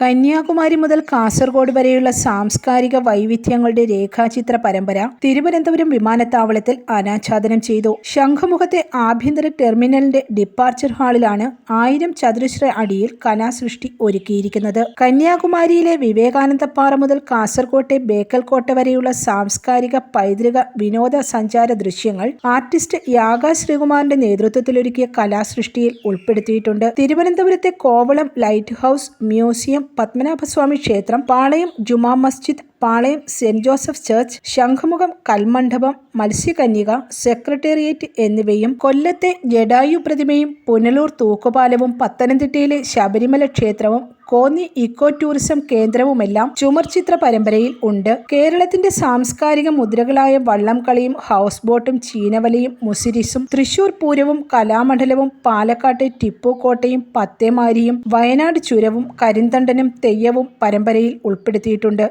കന്യാകുമാരി മുതൽ കാസർഗോഡ് വരെയുള്ള സാംസ്കാരിക വൈവിധ്യങ്ങളുടെ രേഖാചിത്ര പരമ്പര തിരുവനന്തപുരം വിമാനത്താവളത്തിൽ അനാച്ഛാദനം ചെയ്തു. ശംഖുമുഖത്തെ ആഭ്യന്തര ടെർമിനലിന്റെ ഡിപ്പാർച്ചർ ഹാളിലാണ് ആയിരം ചതുരശ്ര അടിയിൽ കലാസൃഷ്ടി ഒരുക്കിയിരിക്കുന്നത്. കന്യാകുമാരിയിലെ വിവേകാനന്ദപ്പാറ മുതൽ കാസർകോട്ടെ ബേക്കൽകോട്ട വരെയുള്ള സാംസ്കാരിക പൈതൃക വിനോദ സഞ്ചാര ദൃശ്യങ്ങൾ ആർട്ടിസ്റ്റ് യാഗ ശ്രീകുമാറിന്റെ നേതൃത്വത്തിലൊരുക്കിയ കലാസൃഷ്ടിയിൽ ഉൾപ്പെടുത്തിയിട്ടുണ്ട്. തിരുവനന്തപുരത്തെ Kovalam lighthouse museum Padmanabhaswamy ക്ഷേത്രം Palayam Juma Masjid Palayam saint Joseph church Shankhumukham Kalmandapam മത്സ്യകന്യക സെക്രട്ടേറിയറ്റ് എന്നിവയും കൊല്ലത്തെ ജഡായു പ്രതിമയും പുനലൂർ തൂക്കുപാലവും പത്തനംതിട്ടയിലെ ശബരിമല ക്ഷേത്രവും കോന്നി ഇക്കോ ടൂറിസം കേന്ദ്രവുമെല്ലാം ചുമർചിത്ര പരമ്പരയിൽ ഉണ്ട്. കേരളത്തിന്റെ സാംസ്കാരിക മുദ്രകളായ വള്ളംകളിയും ഹൗസ് ബോട്ടും ചീനവലയും മുസിരിസും തൃശൂർ പൂരവും കലാമണ്ഡലവും പാലക്കാട്ടെ ടിപ്പു കോട്ടയും പത്തേമാരിയും വയനാട് ചുരവും കരിന്തണ്ടനും തെയ്യവും പരമ്പരയിൽ ഉൾപ്പെടുത്തിയിട്ടുണ്ട്.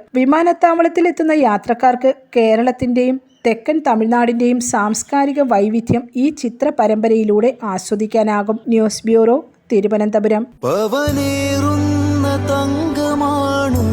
വിമാനത്താവളത്തിലെത്തുന്ന യാത്രക്കാർക്ക് കേരളത്തിന്റെയും തെക്കൻ തമിഴ്നാടിന്റെയും സാംസ്കാരിക വൈവിധ്യം ഈ ചിത്ര പരമ്പരയിലൂടെ ആസ്വദിക്കാനാകും. News bureau Thiruvananthapuram. Thank തങ്കമാണു